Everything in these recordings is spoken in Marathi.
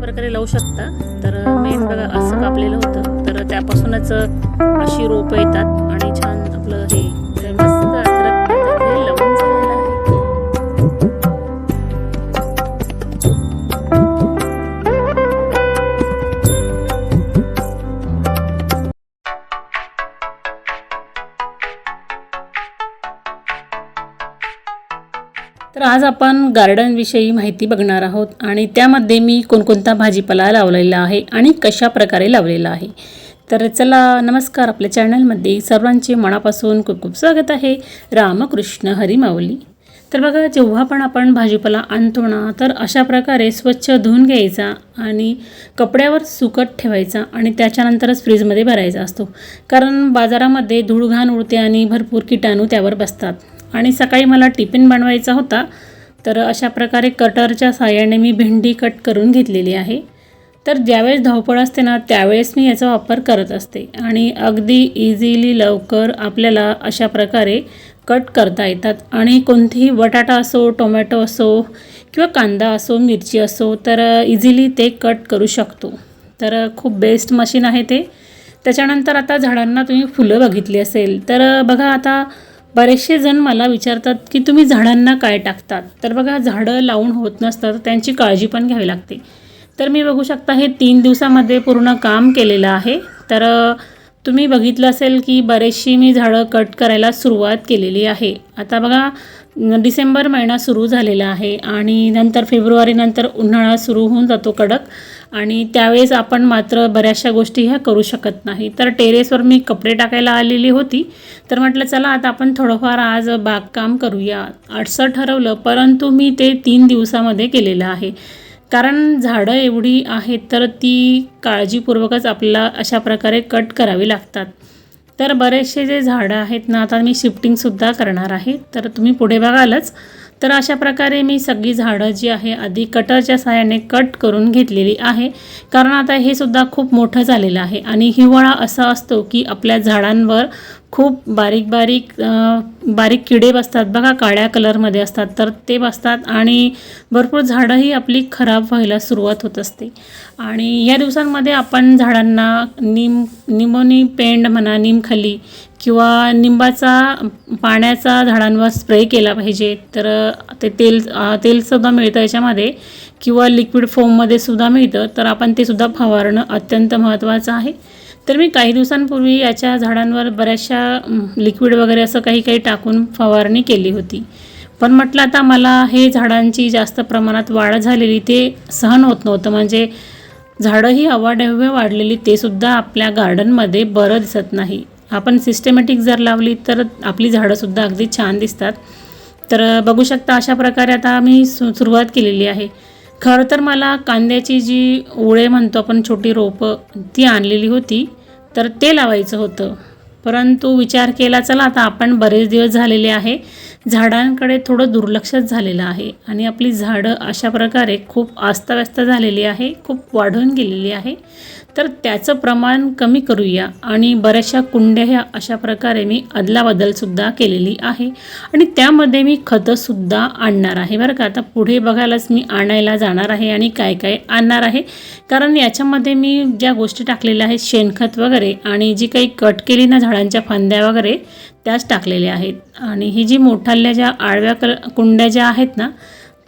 प्रकारे लावू शकता. तर मेन बघा असं कापलेलं होतं. तर त्यापासूनच अशी रोपं येतात आणि छान आपलं हे आज आपण गार्डनविषयी माहिती बघणार आहोत आणि त्यामध्ये मी कोणकोणता भाजीपाला लावलेला आहे आणि कशा प्रकारे लावलेला आहे. तर चला नमस्कार आपल्या चॅनलमध्ये सर्वांचे मनापासून खूप खूप स्वागत आहे. रामकृष्ण हरीमाऊली तर बघा जेव्हा पण आपण भाजीपाला आणतो ना तर अशा प्रकारे स्वच्छ धुवून घ्यायचा आणि कपड्यावर सुकट ठेवायचा आणि त्याच्यानंतरच फ्रीजमध्ये भरायचा असतो. कारण बाजारामध्ये धूळ घाण उडते आणि भरपूर किटाणू त्यावर बसतात. आणि सकाळी मला टिफिन बनवायचा होता तर अशा प्रकारे कटरच्या साहाय्याने मी भेंडी कट करून घेतलेली आहे. तर ज्यावेळेस धावपळ असते ना त्यावेळेस मी याचा वापर करत असते आणि अगदी इझिली लवकर आपल्याला अशा प्रकारे कट करता येतात. आणि कोणतीही बटाटा असो टोमॅटो असो किंवा कांदा असो मिरची असो तर इझिली ते कट करू शकतो. तर खूप बेस्ट मशीन आहे ते. त्याच्यानंतर आता झाडांना तुम्ही फुलं बघितली असेल तर बघा आता बरेचसे जण मला विचारतात की तुम्ही झाडांना काय टाकतात? तर बघा झाडं लावून होत नसतं तर त्यांची काळजी पण घ्यावी लागते. तर मी बघू शकता हे तीन दिवसामध्ये पूर्ण काम केलेलं आहे. तर तुम्ही बघितलं असेल की बरेचशी मी झाडं कट करायला सुरुवात केलेली आहे. आता बघा डिसेंबर महिना सुरू झालेला आहे आणि नंतर फेब्रुवारीनंतर उन्हाळा सुरू होऊन जातो कडक. आणि त्यावेळेस आपण मात्र बऱ्याचशा गोष्टी ह्या करू शकत नाही. तर टेरेसवर मी कपडे टाकायला आलेली होती. तर म्हटलं चला आता आपण थोडंफार आज बागकाम करूया. असं ठरवलं परंतु मी ते तीन दिवसामध्ये केलेलं आहे. कारण झाडं एवढी आहेत तर ती काळजीपूर्वकच आपल्याला अशा प्रकारे कट करावी लागतात. तर बरेचसे जे झाडं आहेत ना आता मी शिफ्टिंगसुद्धा करणार आहे. तर तुम्ही पुढे बघालच. तर अशा प्रकारे मी सगळी झाडं जी आहे आधी कटरच्या साहाय्याने कट करून घेतलेली आहे. कारण आता हे सुद्धा खूप मोठं झालेलं आहे. आणि हिवाळा असा असतो की आपल्या झाडांवर खूप बारीक बारीक बारीक किडे बसतात बघा काळ्या कलरमध्ये असतात. तर ते बसतात आणि भरपूर झाडंही आपली खराब व्हायला सुरुवात होत असते. आणि या दिवसांमध्ये आपण झाडांना निम निमोनी पेंड म्हणा निमखली किंवा निंबाचा पाण्याचा झाडांवर स्प्रे केला पाहिजे. तर ते तेल तेलसुद्धा मिळतं याच्यामध्ये किंवा लिक्विड फोममध्ये सुद्धा मिळतं. तर आपण ते सुद्धा फवारणं अत्यंत महत्त्वाचं आहे. तर मी काही दिवसांपूर्वी याच्या झाडांवर बऱ्याचशा लिक्विड वगैरे असं काही काही टाकून फवारणी केली होती. पण म्हटलं आता मला हे झाडांची जास्त प्रमाणात वाढ झालेली ते सहन होत नव्हतं. म्हणजे झाडं ही अवाढव्य वाढलेली ते सुद्धा आपल्या गार्डनमध्ये बरं दिसत नाही. आपण सिस्टमॅटिक जर लावली तर आपली झाडंसुद्धा अगदी छान दिसतात. तर बघू शकता अशा प्रकारे आता मी सु सुरुवात केलेली आहे. खरं तर मला कांद्याची जी ओळे म्हणतो आपण छोटी रोपं ती आणलेली होती तर ते लावायचं होतं. परंतु विचार केला चला आता आपण बरेच दिवस झालेले आहे झाडांकडे थोडं दुर्लक्षच झालेलं आहे आणि आपली झाडं अशा प्रकारे खूप आस्ताव्यस्त झालेली आहे खूप वाढून गेलेली आहे. तर त्याचं प्रमाण कमी करूया आणि बऱ्याचशा कुंड्या ह्या अशा प्रकारे मी अदलाबदलसुद्धा केलेली आहे. आणि त्यामध्ये मी खतंसुद्धा आणणार आहे. बरं का? आता पुढे बघायलाच मी आणायला जाणार आहे आणि काय काय आणणार आहे. कारण याच्यामध्ये मी ज्या गोष्टी टाकलेल्या आहेत शेणखत वगैरे आणि जी काही कट केली ना झाडांच्या फांद्या वगैरे त्याच टाकलेल्या आहेत. आणि ही जी मोठाल्या ज्या आळव्या कल कुंड्या ज्या आहेत ना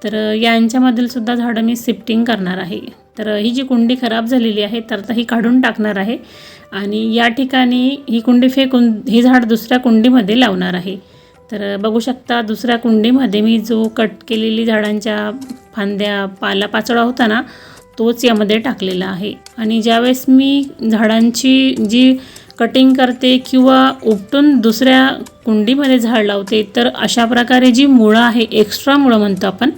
तर यांच्यामधील सुद्धा झाडं मी शिफ्टिंग करणार आहे. तर ही जी कुंडी खराब झालेली आहे तर आता ही काढून टाकणार आहे. आणि या ठिकाणी ही कुंडी फेकून ही झाड दुसऱ्या कुंडीमध्ये लावणार आहे. तर बघू शकता दुसऱ्या कुंडीमध्ये मी जो कट केलेली झाडांच्या फांद्या पालापाचोळा होता ना तोच यामध्ये टाकलेला आहे. आणि ज्यावेळेस मी झाडांची जी कटिंग करते किंवा उपटून दुसऱ्या कुंडीमध्ये झाड लावते तर अशा प्रकारे जी मुळं आहे एक्स्ट्रा मुळं म्हणतो आपण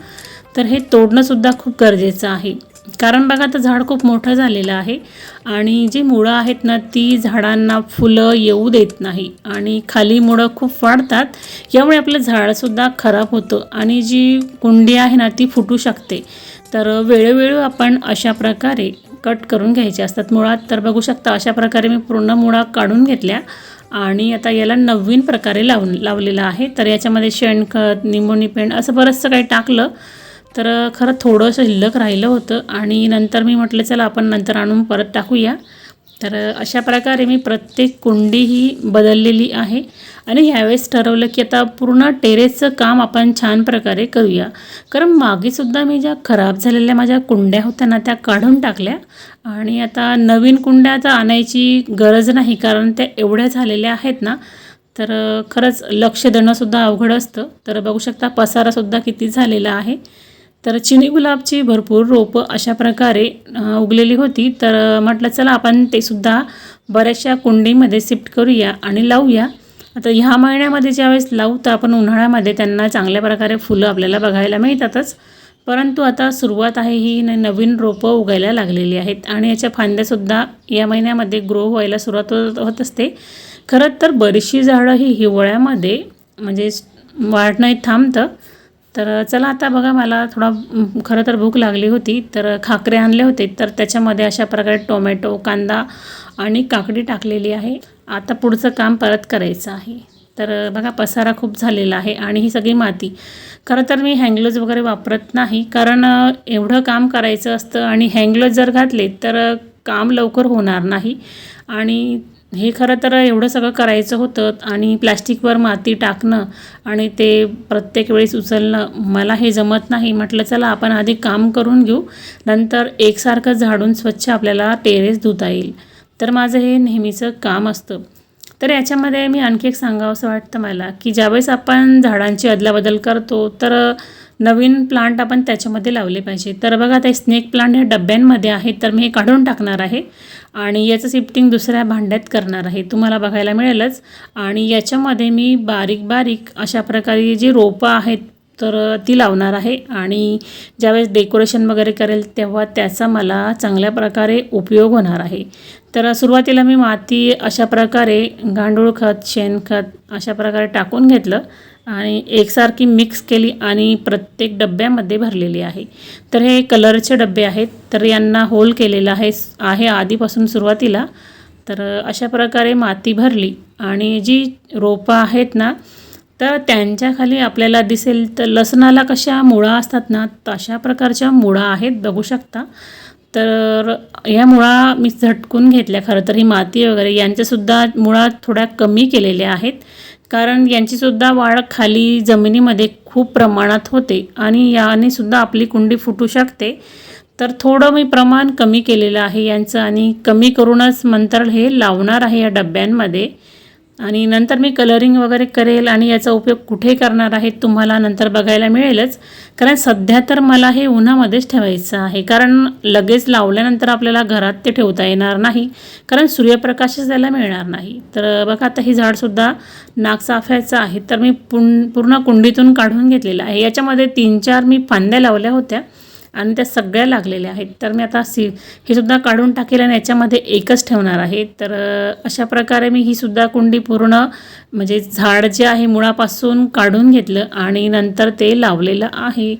तर हे तोडणंसुद्धा खूप गरजेचं आहे. कारण बघा आता झाड खूप मोठं झालेलं आहे आणि जी मुळं आहेत ना ती झाडांना फुलं येऊ देत नाही आणि खाली मुळं खूप वाढतात यामुळे आपलं झाडसुद्धा खराब होतं आणि जी कुंडी आहे ना ती फुटू शकते. तर वेळोवेळी आपण अशा प्रकारे कट करून घ्यायचे असतात. मुळात तर बघू शकता अशा प्रकारे मी पूर्ण मुळा काढून घेतल्या आणि आता याला नवीन प्रकारे लावून लावलेलं आहे. तर याच्यामध्ये शेणखत निमोनी पेंड असं बरंचसं काही टाकलं तर खरं थोडंसं शिल्लक राहिलं होतं आणि नंतर मी म्हटलं चला आपण नंतर आणून परत टाकूया. तर अशा प्रकारे मी प्रत्येक कुंडी ही बदललेली आहे. आणि ह्यावेळेस ठरवलं की आता पूर्ण टेरेसचं काम आपण छान प्रकारे करूया. कारण मागेसुद्धा मी ज्या खराब झालेल्या माझ्या कुंड्या होत्या ना त्या काढून टाकल्या. आणि आता नवीन कुंड्या आता आणायची गरज नाही कारण त्या एवढ्या झालेल्या आहेत ना तर खरंच लक्ष देणंसुद्धा अवघड असतं. तर बघू शकता पसारासुद्धा किती झालेला आहे. तर चिनी गुलाबची भरपूर रोपं अशा प्रकारे उगलेली होती. तर म्हटलं चला आपण ते सुद्धा बऱ्याचशा कुंडीमध्ये शिफ्ट करूया आणि लावूया. आता ह्या महिन्यामध्ये ज्यावेळेस लावू तर आपण उन्हाळ्यामध्ये त्यांना चांगल्या प्रकारे फुलं आपल्याला बघायला मिळतातच. परंतु आता सुरुवात आहे ही नवीन रोपं उगायला लागलेली आहेत आणि याच्या फांद्यासुद्धा या महिन्यामध्ये ग्रो व्हायला सुरुवात होत होत असते. खरं तर बरीचशी झाडं ही हिवाळ्यामध्ये म्हणजे वाढणं हे थांबतं. तर चला आता बघा मला थोडा खरं तर भूक लागली होती तर खाकरे आणले होते तर त्याच्यामध्ये अशा प्रकारे टोमॅटो कांदा आणि काकडी टाकलेली आहे. आता पुढचं काम परत करायचं आहे. तर बघा पसारा खूप झालेला आहे आणि ही सगळी माती. खरं तर मी हँगलोज वगैरे वापरत नाही कारण एवढं काम करायचं असतं आणि हँगलोज जर घातले तर काम लवकर होणार नाही. आणि हे खरं तर एवढं सगळं करायचं होतं आणि प्लॅस्टिकवर माती टाकणं आणि ते प्रत्येक वेळेस उचलणं मला हे जमत नाही. म्हटलं चला आपण आधी काम करून घेऊ. नंतर एकसारखं झाडून स्वच्छ आपल्याला टेरेस धुता येईल. तर माझं हे नेहमीचं काम असतं. तर याच्यामध्ये मी आणखी एक सांगावं असं वाटतं मला की ज्यावेळेस आपण झाडांची अदलाबदल करतो तर नवीन प्लांट आपण त्याच्यामध्ये लावले पाहिजे. तर बघा ते स्नेक प्लांट ह्या डब्यांमध्ये आहेत तर मी हे काढून टाकणार आहे. आणि याचं शिफ्टिंग दुसऱ्या भांड्यात करणार आहे. तुम्हाला बघायला मिळेलच. आणि याच्यामध्ये मी बारीक बारीक अशा प्रकारे जी रोपं आहेत तर ती लावणार आहे आणि ज्यावेळेस डेकोरेशन वगैरे करेल तेव्हा त्याचा मला चांगल्या प्रकारे उपयोग होणार आहे. तर सुरुवातीला मी माती अशा प्रकारे गांडूळ खत शेणखत अशा प्रकारे टाकून घेतलं आणि एकसारखी मिक्स केली आणि प्रत्येक डब्यामध्ये भरलेली आहे. तर हे कलरचे डबे आहेत. तर यांना होल केलेलं आहे आहे आधीपासून सुरुवातीला. तर अशा प्रकारे माती भरली आणि जी रोपं आहेत ना तर त्यांच्याखाली आपल्याला दिसेल तर लसणाला कशा मुळा असतात ना तशा प्रकारच्या मुळा आहेत बघू शकता. तर ह्या मुळा मी झटकून घेतल्या खरं तर ही माती वगैरे यांच्यासुद्धा मुळा थोड्या कमी केलेल्या आहेत. कारण यांचीसुद्धा वाढ खाली जमिनीमध्ये खूप प्रमाणात होते आणि यानेसुद्धा आपली कुंडी फुटू शकते. तर थोडं मी प्रमाण कमी केलेलं आहे यांचं आणि कमी करूनच मंतर हे लावणार आहे या डब्यांमध्ये. आणि नंतर मी कलरिंग वगैरे करेल आणि याचा उपयोग कुठे करणार आहे तुम्हाला नंतर बघायला मिळेलच. कारण सध्या तर मला हे उन्हामध्येच ठेवायचं आहे. कारण लगेच लावल्यानंतर आपल्याला घरात ते ठेवता येणार नाही. कारण सूर्यप्रकाशच त्याला मिळणार नाही. तर बघा आता ही झाडसुद्धा नागचाफ्याचं आहे. तर मी पुन पूर्ण कुंडीतून काढून घेतलेलं आहे. याच्यामध्ये तीन चार मी फांद्या लावल्या होत्या. आणि त्या सगळ्या लागलेल्या आहेत. तर मी आता सी हे सुद्धा काढून टाकेल आणि याच्यामध्ये एकच ठेवणार आहे. तर अशा प्रकारे मी ही सुद्धा कुंडी पूर्ण म्हणजे झाड जे आहे मुळापासून काढून घेतलं आणि नंतर ते लावलेलं आहे.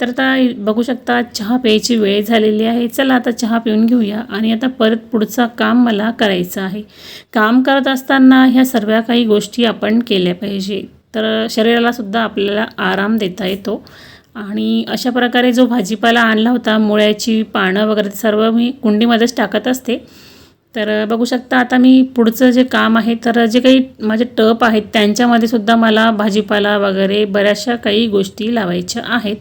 तर आता बघू शकता चहा प्यायची वेळ झालेली आहे. चला आता चहा पिऊन घेऊया आणि आता परत पुढचं काम मला करायचं आहे. काम करत असताना ह्या सर्व काही गोष्टी आपण केल्या पाहिजे. तर शरीरालासुद्धा आपल्याला आराम देता येतो. आणि अशा प्रकारे जो भाजीपाला आणला होता मुळ्याची पानं वगैरे सर्व मी कुंडीमध्येच टाकत असते. तर बघू शकता आता मी पुढचं जे काम आहे तर जे काही माझे टप आहेत त्यांच्यामध्ये सुद्धा मला भाजीपाला वगैरे बऱ्याचशा काही गोष्टी लावायच्या आहेत.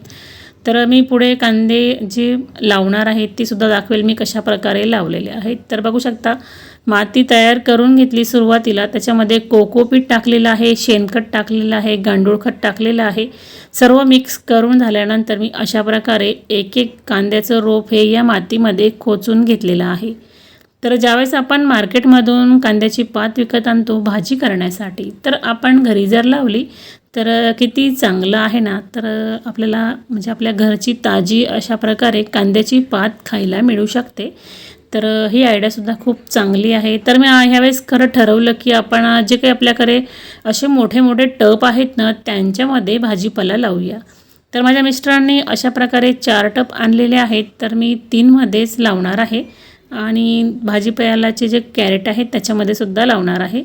तर मी पुढे कांदे जे लावणार आहेत ते सुद्धा दाखवेल मी कशा प्रकारे लावलेले आहेत. तर बघू शकता माती तयार करून घेतली सुरुवातीला. त्याच्यामध्ये कोकोपीट टाकलेलं आहे शेणखत टाकलेलं आहे गांडूळ खत टाकलेलं आहे. सर्व मिक्स करून झाल्यानंतर मी अशा प्रकारे एक एक कांद्याचं रोप हे या मातीमध्ये खोचून घेतलेलं आहे. तर ज्यावेळेस आपण मार्केटमधून कांद्याची पात विकत आणतो भाजी करण्यासाठी तर आपण घरी जर लावली तर किती चांगलं आहे ना? तर आपल्याला म्हणजे आपल्या घरची ताजी अशा प्रकारे कांद्याची पात खायला मिळू शकते. तर ही आयडियासुद्धा खूप चांगली आहे. तर मी ह्यावेळेस खरं ठरवलं की आपण जे काही आपल्याकडे असे मोठे मोठे टप आहेत ना त्यांच्यामध्ये भाजीपाला लावूया. तर माझ्या मिस्टरांनी अशा प्रकारे चार टप आणलेले आहेत. तर मी तीनमध्येच लावणार आहे. आणि भाजीपाल्याचे जे कॅरेट आहेत त्याच्यामध्ये सुद्धा लावणार आहे.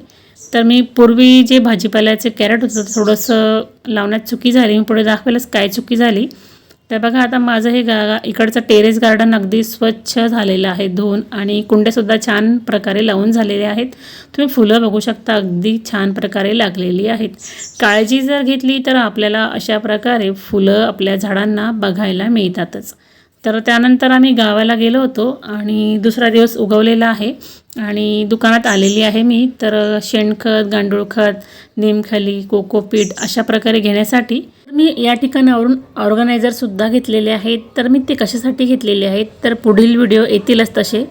तर मी पूर्वी जे भाजीपाल्याचे कॅरेट होतं थोडंसं लावण्यात चुकी झाली. मी पुढे दाखवायलाच काय चुकी झाली. तर बघा आता माझं हे गा इकडचं टेरेस गार्डन अगदी स्वच्छ झालेलं आहे धुवून आणि कुंड्यासुद्धा छान प्रकारे लावून झालेले आहेत. तुम्ही फुलं बघू शकता अगदी छान प्रकारे लागलेली आहेत. काळजी जर घेतली तर आपल्याला अशा प्रकारे फुलं आपल्या झाडांना बघायला मिळतातच. तर त्यानंतर आम्ही गावाला गेलो होतो आणि दुसरा दिवस उगवलेला आहे. आणि दुकानात आलेली आहे मी. तर शेणखत गांडूळ खत निमखली कोकोपीट अशा प्रकारे घेण्यासाठी मी या ठिकाणावरून ऑर्गनायझरसुद्धा घेतलेले आहेत. तर मी ते कशासाठी घेतलेले आहेत? तर पुढील व्हिडिओ येतीलच तसे.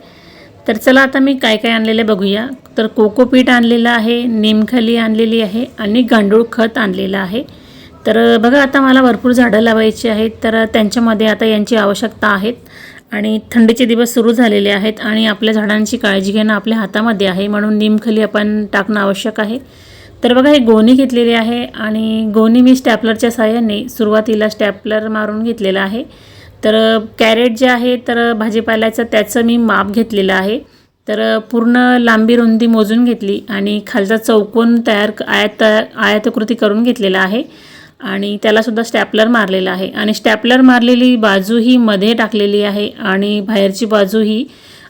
तर चला आता मी काय काय आणलेले बघूया. तर कोकोपीट आणलेलं आहे निमखली आणलेली आहे आणि गांडूळ खत आणलेलं आहे. तर बघा आता मला भरपूर झाडं लावायची आहेत. तर त्यांच्यामध्ये आता यांची आवश्यकता आहेत. आणि थंडीचे दिवस सुरू झालेले आहेत आणि आपल्या झाडांची काळजी घेणं आपल्या हातामध्ये आहे म्हणून निमखली आपण टाकणं आवश्यक आहे. तर बघा हे गोणी घेतलेली आहे आणि गोणी मी स्टॅपलरच्या साह्याने सुरुवातीला स्टॅपलर मारून घेतलेलं आहे. तर कॅरेट जे आहे तर भाजीपाल्याचं त्याचं मी माप घेतलेलं आहे. तर पूर्ण लांबी रुंदी मोजून घेतली आणि खालचा चौकोन तयार आयत आयतकृती करून घेतलेला आहे. आणि त्यालासुद्धा स्टॅपलर मारलेला आहे. आणि स्टॅपलर मारलेली बाजू ही मध्ये टाकलेली आहे आणि बाहेरची बाजू ही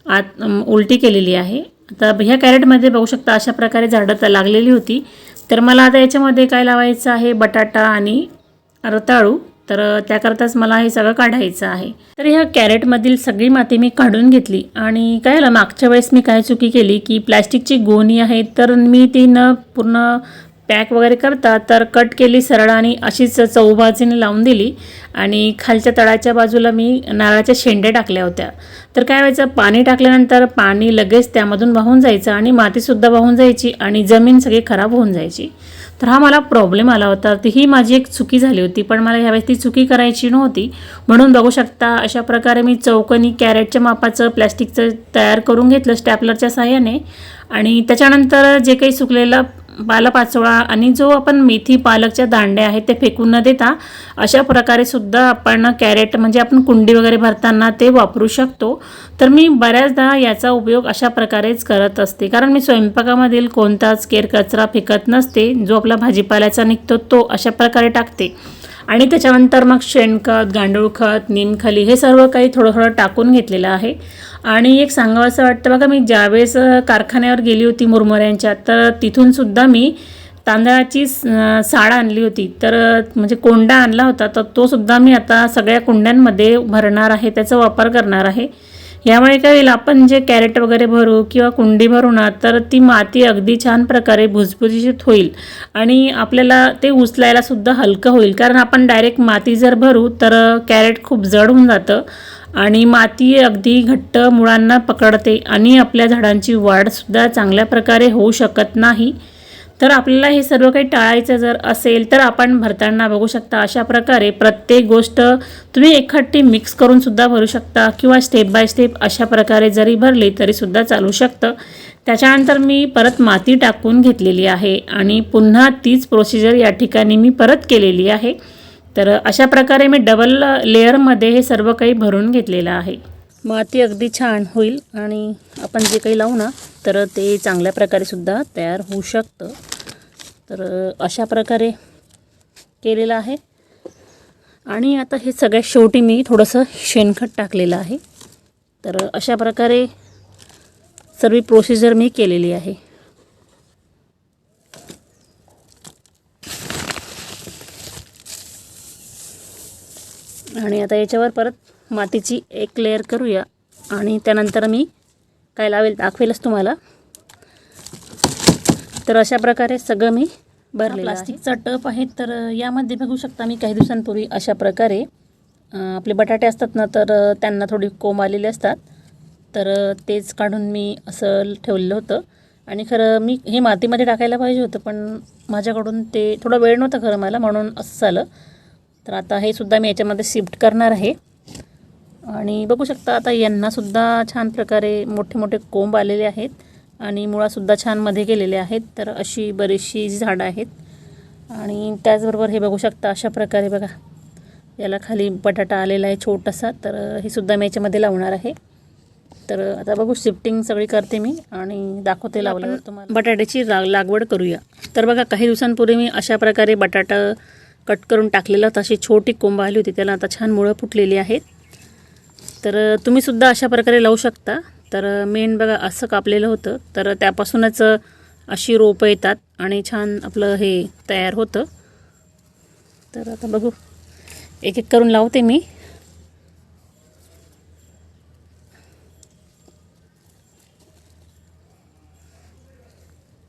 आत उलटी केलेली आहे. आता ह्या कॅरेटमध्ये बघू शकता अशा प्रकारे झाडं तर लागलेली होती. तर मला आता याच्यामध्ये काय लावायचं आहे? बटाटा आणि रताळू. तर त्याकरताच मला हे सगळं काढायचं आहे. तर ह्या कॅरेटमधील सगळी माती मी काढून घेतली. आणि काय झालं मागच्या वेळेस मी काय चुकी केली की प्लॅस्टिकची गोणी आहे तर मी ती न पूर्ण पॅक वगैरे करता तर कट केली सरळ आणि अशीच चौभाजीने लावून दिली. आणि खालच्या तळाच्या बाजूला मी नारळाच्या शेंड्या टाकल्या होत्या. तर काय व्हायचं पाणी टाकल्यानंतर पाणी लगेच त्यामधून वाहून जायचं आणि मातीसुद्धा वाहून जायची आणि जमीन सगळी खराब होऊन जायची. तर हा मला प्रॉब्लेम आला होता. तर ही माझी एक चुकी झाली होती पण मला ह्यावेळेस ती चुकी करायची नव्हती. म्हणून बघू शकता अशा प्रकारे मी चौकनी कॅरेटच्या मापाचं प्लॅस्टिकचं तयार करून घेतलं स्टॅपलरच्या साह्याने आणि त्याच्यानंतर जे काही सुकलेलं पालापाचोळा आणि जो आपण मेथी पालकच्या दांड्या आहेत ते फेकून न देता अशा प्रकारे सुद्धा आपण कॅरेट म्हणजे आपण कुंडी वगैरे भरताना ते वापरू शकतो. तर मी बऱ्याचदा याचा उपयोग अशा प्रकारेच करत असते. कारण मी स्वयंपाकामधील कोणताच केर कचरा फेकत नसते. जो आपला भाजीपाल्याचा निघतो तो अशा प्रकारे टाकते. आणि त्याच्यानंतर मग शेणखत गांडूळ खत निमखली हे सर्व काही थोडं थोडं टाकून घेतलेलं आहे. आणि एक सांगावं असं वाटतं बघा मी ज्यावेळेस कारखान्यावर गेली होती मुरमुऱ्यांच्या तर तिथूनसुद्धा मी तांदळाची साड आणली होती. तर म्हणजे कोंडा आणला होता तर तो सुद्धा मी आता सगळ्या कुंड्यांमध्ये भरणार आहे त्याचा वापर करणार आहे. यामुळे काय होईल आपण जे कॅरेट वगैरे भरू किंवा कुंडी भरू ना तर ती माती अगदी छान प्रकारे भुसभुशीत होईल आणि आपल्याला ते उचलायला सुद्धा हलकं होईल. कारण आपण डायरेक्ट माती जर भरू तर कॅरेट खूप जड होऊन जातं आणि माती अगदी घट्ट मुळांना पकडते आणि आपल्या झाडांची वाढसुद्धा चांगल्या प्रकारे होऊ शकत नाही. तर आपल्याला हे सर्व काही टाळायचं जर असेल तर आपण भरताना बघू शकता अशा प्रकारे प्रत्येक गोष्ट तुम्ही एकखट्टी मिक्स करून सुद्धा भरू शकता किंवा स्टेप बाय स्टेप अशा प्रकारे जरी भरली तरीसुद्धा चालू शकतं. त्याच्यानंतर मी परत माती टाकून घेतलेली आहे आणि पुन्हा तीच प्रोसिजर या ठिकाणी मी परत केलेली आहे. तर अशा प्रकारे मी डबल लेअरमध्ये हे सर्व काही भरून घेतलेलं आहे. माती अगदी छान होईल आणि आपण जे काही लावू ना तर ते चांगल्या प्रकारे सुद्धा तयार होऊ शकतं. तर अशा प्रकारे केलेलं आहे. आणि आता हे सगळ्यात शेवटी मी थोडंसं शेणखत टाकलेलं आहे. तर अशा प्रकारे सर्व प्रोसिजर मी केलेली आहे. आणि आता याच्यावर परत मातीची एक लेअर करूया. आणि त्यानंतर मी काय लावेल दाखवेलच तुम्हाला. तर अशा प्रकारे सगळं मी भरलेलं प्लास्टिकचा टप आहे तर यामध्ये बघू शकता मी काही दिवसांपूर्वी अशा प्रकारे आपले बटाटे असतात ना तर त्यांना थोडी कोंब आलेले असतात. तर तेच काढून मी असं ठेवलेलं होतं. आणि खरं मी हे मातीमध्ये टाकायला पाहिजे होतं पण माझ्याकडून ते थोडा वेळ नव्हता खरं मला म्हणून असं झालं. तर आता हे सुद्धा मी याच्यामध्ये शिफ्ट करणार आहे. आणि बघू शकता आता यांनासुद्धा छान प्रकारे मोठे मोठे कोंब आलेले आहेत. आणि मुळासुद्धा छानमध्ये गेलेले आहेत. तर अशी बरीचशी झाडं आहेत. आणि त्याचबरोबर हे बघू शकता अशा प्रकारे बघा याला खाली बटाटा आलेला आहे छोटासा. तर हे सुद्धा मी याच्यामध्ये लावणार आहे. तर आता बघू शिफ्टिंग सगळी करते मी आणि दाखवते लावल्यावर तुम्हाला. बटाट्याची रा लागवड करूया. तर बघा काही दिवसांपूर्वी मी अशा प्रकारे बटाटा कट करून टाकलेलं होतं. अशी छोटी कोंब आली होती. त्याला आता छान मुळं फुटलेली आहेत. तर तुम्हीसुद्धा अशा प्रकारे लावू शकता. तर मेन बघा असं कापलेलं होतं. तर त्यापासूनच अशी रोपं येतात आणि छान आपलं हे तयार होतं. तर आता बघू. एक एक करून लावते मी.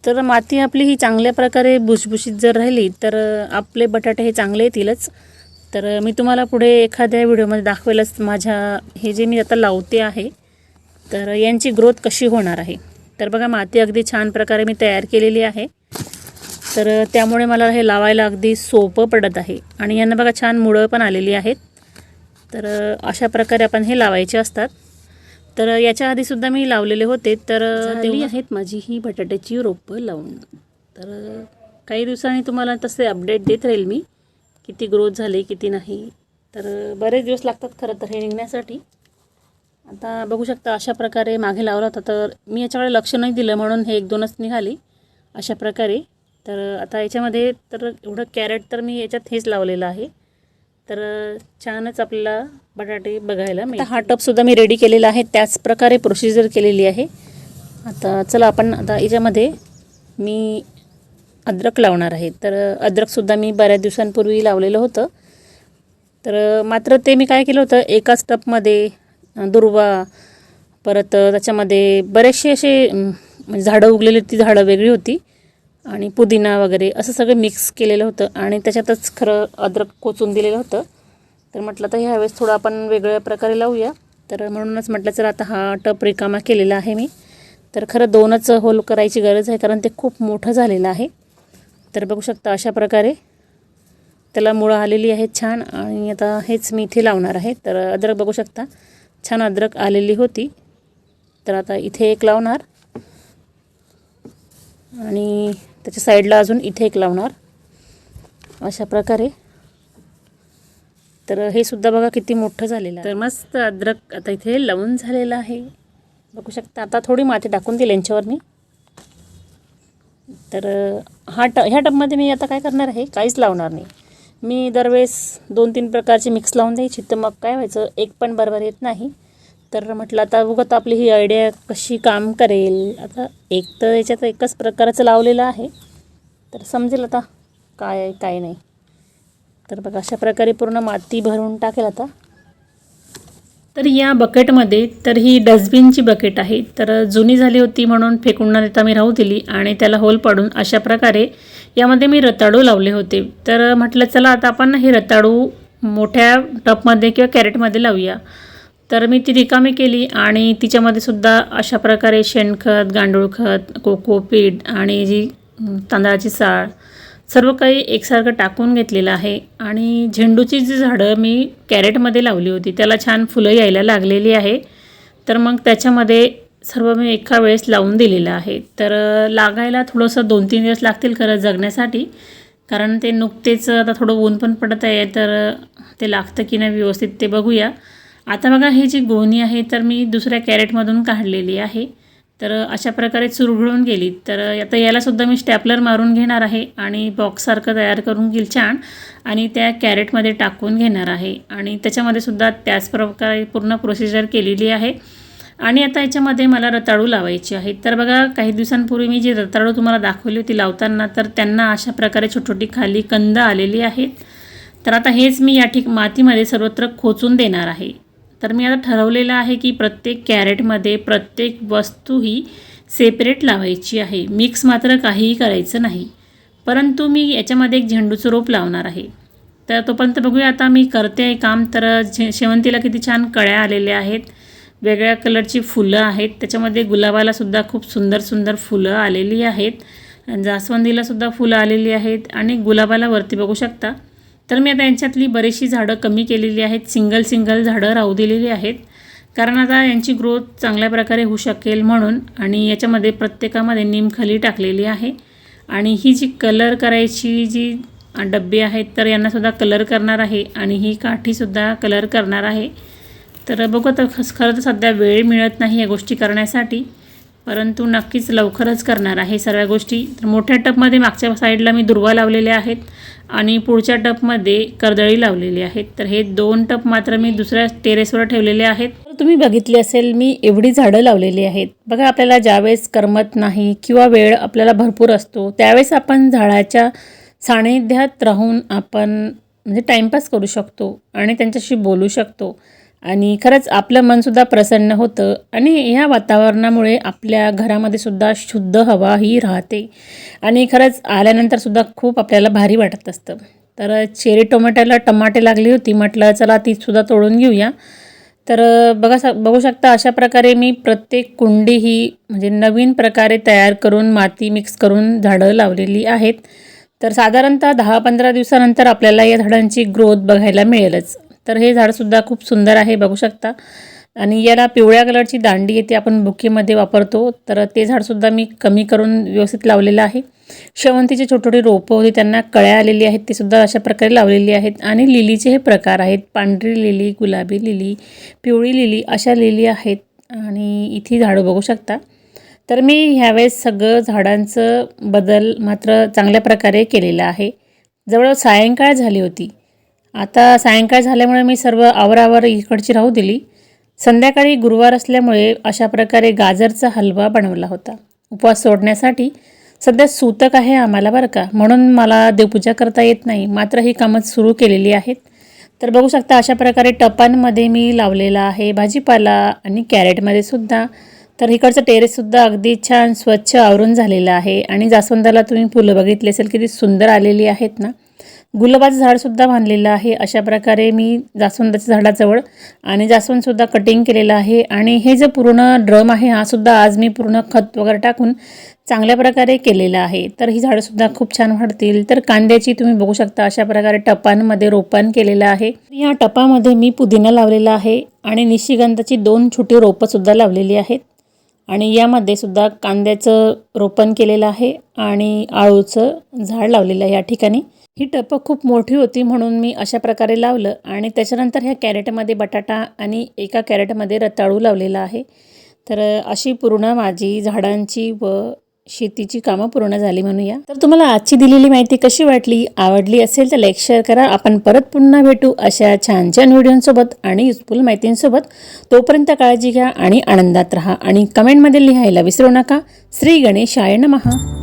तर माती आपली ही चांगल्या प्रकारे भुसभुशीत जर राहिली तर आपले बटाटे हे चांगले येतीलच. तर मी तुम्हाला पुढे एखाद्या व्हिडिओमध्ये दाखवेलच माझ्या हे जे मी आता लावते आहे तर यांची ग्रोथ कशी होणार आहे? तर बघा माती अगदी छान प्रकारे मी तयार केलेली आहे. तर त्यामुळे मला हे लावायला अगदी सोपं पडत आहे. आणि यांना बघा छान मुळं पण आलेली आहेत. तर अशा प्रकारे आपण हे लावायचे असतात. तर याच्या आधीसुद्धा मी लावलेले होते. तर तेवढी आहेत माझी ही बटाट्याची रोपं लावून. तर काही दिवसांनी तुम्हाला तसे अपडेट देत राहील मी. किती ग्रोथ झाली किती नाही. तर बरेच दिवस लागतात खरं तर हे निघण्यासाठी. आता बघू शकता अशा प्रकारे मागे लावला होता तर मी याच्याकडे लक्ष नाही दिलं म्हणून हे एक दोनच निघाली अशा प्रकारे. तर आता याच्यामध्ये तर एवढं कॅरेट तर मी याच्यात हेच लावलेलं आहे. तर छानच आपल्याला बटाटे बघायला मिळतात हा टपसुद्धा मी रेडी केलेला आहे त्याच प्रकारे प्रोसिजर केलेली आहे. आता चला आपण आता याच्यामध्ये मी अद्रक लावणार आहे. तर अद्रकसुद्धा मी बऱ्याच दिवसांपूर्वी लावलेलं होतं. तर मात्र ते मी काय केलं होतं एकाच टपमध्ये दुर्वा परत त्याच्यामध्ये बरेचसे असे म्हणजे झाडं उगलेली ती झाडं वेगळी होती. आणि पुदिना वगैरे असं सगळं मिक्स केलेलं होतं. आणि त्याच्यातच खरं अद्रक कोचून दिलेलं होतं. तर म्हटलं तर ह्यावेळेस थोडं आपण वेगळ्या प्रकारे लावूया. तर म्हणूनच म्हटलं तर आता हा टप रिकामा केलेला आहे मी. तर खरं दोनच होल करायची गरज आहे कारण ते खूप मोठं झालेलं आहे. तर बघू शकता अशा प्रकारे. त्याला मुळं आलेली आहेत छान. आणि आता हेच मी इथे लावणार आहे. तर अद्रक बघू शकता. छान अद्रक आलेली होती. तर आता इथे एक लावणार. आणि त्याच्या साईडला अजून इथे एक लावणार. अशा प्रकारे. तर हे सुद्धा बघा किती मोठं झालेलं आहे. तर मस्त अद्रक आता इथे लावून झालेलं आहे. बघू शकता आता थोडी माती टाकून दिली यांच्यावर मी. तर हा ट ह्या टबमध्ये मी आता काय करणार आहे? काहीच लावणार नाही. मी दरवेळेस दोन तीन प्रकारचे मिक्स लावून द्यायची. तर मग काय व्हायचं? एक पण बरोबर येत नाही. तर म्हटलं आता उगत आपली ही आयडिया कशी काम करेल? आता एक तर याच्यात एकच प्रकारचं लावलेलं आहे. तर समजेल आता काय काय नाही. तर बघा अशा प्रकारे पूर्ण माती भरून टाकेल आता. तर या बकेटमध्ये तर ही डस्टबिनची बकेट आहे. तर जुनी झाली होती म्हणून फेकून न देता मी राहू दिली आणि त्याला होल पाडून अशा प्रकारे यामध्ये मी रताळू लावले होते. तर म्हटलं चला आता आपण हे रताळू मोठ्या टपमध्ये किंवा कॅरेटमध्ये लावूया. तर मी ती रिकामी केली आणि तिच्यामध्ये सुद्धा अशा प्रकारे शेणखत गांडूळ खत कोकोपीट आणि जी तांदळाची साळ सर्व काही एकसारखं टाकून घेतलेलं आहे. आणि झेंडूची जी झाडं मी कॅरेटमध्ये लावली होती त्याला छान फुलं यायला लागलेली आहे. तर मग त्याच्यामध्ये सर्व मी एका वेळेस लावून दिलेलं आहे. तर लागायला थोडंसं दोन तीन दिवस लागतील खरं जगण्यासाठी कारण ते नुकतेच आता थोडं ऊन पण पडत आहे. तर ते लागतं की नाही व्यवस्थित ते बघूया. आता बघा हे जी गोणी आहे तर मी दुसऱ्या कॅरेटमधून काढलेली आहे. तर अशा प्रकारे चुरघळून गेली. तर आता यालासुद्धा मी स्टॅपलर मारून घेणार आहे आणि बॉक्ससारखं तयार करून घेईल छान. आणि त्या कॅरेटमध्ये टाकून घेणार आहे. आणि त्याच्यामध्ये सुद्धा त्याच प्रकारे पूर्ण प्रोसिजर केलेली आहे. आणि आता याच्यामध्ये मला रताळू लावायची आहे. तर बघा काही दिवसांपूर्वी मी जी रताळू तुम्हाला दाखवली होती लावताना तर त्यांना अशा प्रकारे छोटी खाली कंद आलेली आहेत. तर आता हेच मी या ठिक मातीमध्ये सर्वत्र खोचून देणार आहे. तर मी आता ठरवलेलं आहे की प्रत्येक कॅरेटमध्ये प्रत्येक वस्तू ही सेपरेट लावायची आहे. मिक्स मात्र काहीही करायचं नाही. परंतु मी याच्यामध्ये एक झेंडूचं रोप लावणार आहे. तर तोपर्यंत बघूया आता मी करते आहे काम. तर झे शेवंतीला किती छान कळ्या आलेल्या आहेत. वेगळ्या कलरची फुलं आहेत. त्याच्यामध्ये गुलाबालासुद्धा खूप सुंदर सुंदर फुलं आलेली आहेत. जास्वंदीलासुद्धा फुलं आलेली आहेत. आणि गुलाबाला वरती बघू शकता. तर मी आता यांच्यातली बरीचशी झाडं कमी केलेली आहेत. सिंगल सिंगल झाडं राहू दिलेली आहेत. कारण आता यांची ग्रोथ चांगल्या प्रकारे होऊ शकेल म्हणून आणि याच्यामध्ये प्रत्येकामध्ये निमखली टाकलेली आहे. आणि ही जी कलर करायची जी डब्बे आहेत तर यांनासुद्धा कलर करणार आहे आणि ही काठीसुद्धा कलर करणार आहे. तर बघू आता खरं तर सध्या वेळ मिळत नाही या गोष्टी करण्यासाठी. परंतु नक्कीच लवकरच करणार आहे सर्व गोष्टी. तर मोठ्या टपमध्ये मागच्या साईडला मी दुर्वा लावलेल्या आहेत आणि पुढच्या टपमध्ये कर्दळी लावलेली आहेत. तर हे दोन टप मात्र मी दुसऱ्या टेरेसवर ठेवलेले आहेत. तर तुम्ही बघितली असेल मी एवढी झाडं लावलेली आहेत. बघा आपल्याला ज्यावेळेस करमत नाही किंवा वेळ आपल्याला भरपूर असतो त्यावेळेस आपण झाडाच्या सानिध्यात राहून आपण म्हणजे टाईमपास करू शकतो आणि त्यांच्याशी बोलू शकतो. आणि खरंच आपलं मनसुद्धा प्रसन्न होतं आणि ह्या वातावरणामुळे आपल्या घरामध्ये सुद्धा शुद्ध हवा ही राहते. आणि खरंच आल्यानंतरसुद्धा खूप आपल्याला भारी वाटत असतं. तर चेरी टोमॅटोला टमाटे लागली होती म्हटलं चला तीसुद्धा तोडून घेऊया. तर बघा स बघू शकता अशा प्रकारे मी प्रत्येक कुंडी ही म्हणजे नवीन प्रकारे तयार करून माती मिक्स करून झाडं लावलेली आहेत. तर साधारणतः दहा पंधरा दिवसानंतर आपल्याला या झाडांची ग्रोथ बघायला मिळेलच. तर हे झाडसुद्धा खूप सुंदर आहे बघू शकता. आणि याला पिवळ्या कलरची दांडी येते आपण बुकेमध्ये वापरतो. तर ते झाडसुद्धा मी कमी करून व्यवस्थित लावलेलं आहे. शेवंतीचे छोटे छोटे रोपं होती त्यांना कळ्या आलेली आहेत ते सुद्धा अशा प्रकारे लावलेली आहेत. आणि लिलीचे हे प्रकार आहेत पांढरी लिली गुलाबी लिली पिवळी लिली अशा लिली आहेत. आणि इथे झाडं बघू शकता. तर मी ह्यावेळेस सगळं झाडांचं बदल मात्र चांगल्या प्रकारे केलेलं आहे. जवळ सायंकाळ झाली होती. आता सायंकाळ झाल्यामुळे मी सर्व आवरावर इकडची राहू दिली. संध्याकाळी गुरुवार असल्यामुळे अशा प्रकारे गाजरचा हलवा बनवला होता. उपवास सोडण्यासाठी सध्या सूतक आहे आम्हाला बरं का. म्हणून मला देवपूजा करता येत नाही. मात्र ही कामं सुरू केलेली आहेत. तर बघू शकता अशा प्रकारे टपांमध्ये मी लावलेला आहे भाजीपाला आणि कॅरेटमध्ये सुद्धा. तर इकडचं टेरेससुद्धा अगदी छान स्वच्छ आवरून झालेलं आहे. आणि जास्वंदाला तुम्ही फुलं बघितली असेल किती सुंदर आलेली आहेत ना. गुलाबाचं झाडसुद्धा बांधलेलं आहे. अशा प्रकारे मी जास्वंदाच्या झाडाजवळ आणि जास्वंदसुद्धा कटिंग केलेलं आहे. आणि हे जे पूर्ण ड्रम आहे हा सुद्धा आज मी पूर्ण खत वगैरे टाकून चांगल्या प्रकारे केलेलं आहे. तर ही झाडंसुद्धा खूप छान वाढतील. तर कांद्याची तुम्ही बघू शकता अशा प्रकारे टपांमध्ये रोपण केलेलं आहे. या टपामध्ये मी पुदिना लावलेला आहे आणि निशिगंधाची दोन छोटी रोपंसुद्धा लावलेली आहेत. आणि यामध्ये सुद्धा कांद्याचं रोपण केलेलं आहे आणि आळूचं झाड लावलेलं आहे या ठिकाणी. ही टपं खूप मोठी होती म्हणून मी अशा प्रकारे लावलं आणि त्याच्यानंतर ह्या कॅरेटमध्ये बटाटा आणि एका कॅरेटमध्ये रताळू लावलेला आहे. तर अशी पूर्ण माझी झाडांची व शेतीची कामं पूर्ण झाली म्हणूया. तर तुम्हाला आजची दिलेली माहिती कशी वाटली आवडली असेल तर लाईक शेअर करा. आपण परत पुन्हा भेटू अशा छान छान व्हिडिओंसोबत आणि युजफुल माहितींसोबत. तोपर्यंत काळजी घ्या आणि आनंदात राहा आणि कमेंटमध्ये लिहायला विसरू नका. श्री गणेशाय महा